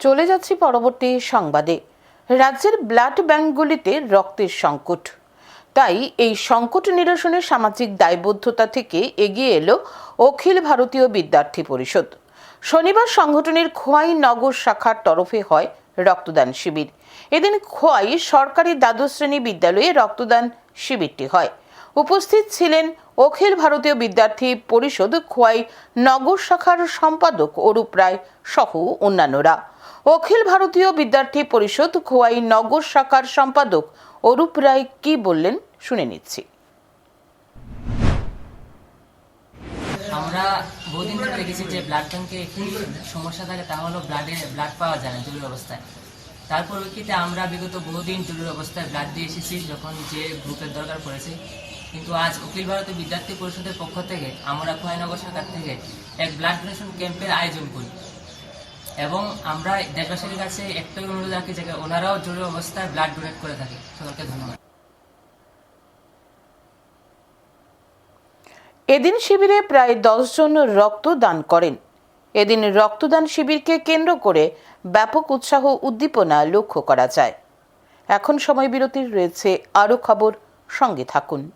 চলে যাচ্ছি পরবর্তী সংবাদে। রাজ্যের ব্লাড ব্যাংকগুলিতে রক্তের সংকট। তাই এই সংকট নিরসনের সামাজিক দায়বদ্ধতা থেকে এগিয়ে এলো অখিল ভারতীয় বিদ্যার্থী পরিষদ। শনিবার সংগঠনের খোয়াই নগর শাখার তরফে হয় রক্তদান শিবির। এদিন খোয়াই সরকারি দ্বাদশ শ্রেণি বিদ্যালয়ে রক্তদান শিবিরটি হয়। উপস্থিত ছিলেন অখিল ভারতীয় বিদ্যার্থী পরিষদ খোয়াই নগর শাখার সম্পাদক অরূপ রায় সহ অন্যান্যরা। অখিল ভারতীয় বিদ্যার্থী পরিষদ খোয়াই নগর শাখার সম্পাদক অরূপ রায় কি বললেন শুনে নিচ্ছি। আমরা বহুদিন ধরে দেখেছি যে ব্লাড ব্যাংকে একটি সমস্যা থাকে তা হলো ব্লাডে ব্লাড পাওয়া যায় না, জরুরি অবস্থায়। তার পরিপ্রেক্ষিতে আমরা বিগত বহুদিন জরুরি অবস্থায় ব্লাড দিয়ে এসেছি, যখন যে গ্রুপের দরকার পড়েছে। কিন্তু আজ অখিল ভারতীয় বিদ্যার্থী পরিষদের পক্ষ থেকে আমরা খোয়াইনগর শাখার থেকে এক ব্লাড ডোনেশন ক্যাম্পের আয়োজন করি। এবং আমরা দেশবাসীর কাছে একটাই অনুরোধ রাখি যে ওনারাও জরুরি অবস্থায় ব্লাড ডোনেট করে থাকে। সকলকে ধন্যবাদ। এদিন শিবিরে প্রায় দশ জন রক্তদান করেন। এদিন রক্তদান শিবিরকে কেন্দ্র করে ব্যাপক উৎসাহ উদ্দীপনা লক্ষ্য করা যায়। এখন সময় বিরতির রয়েছে আরও খবর। সঙ্গে থাকুন।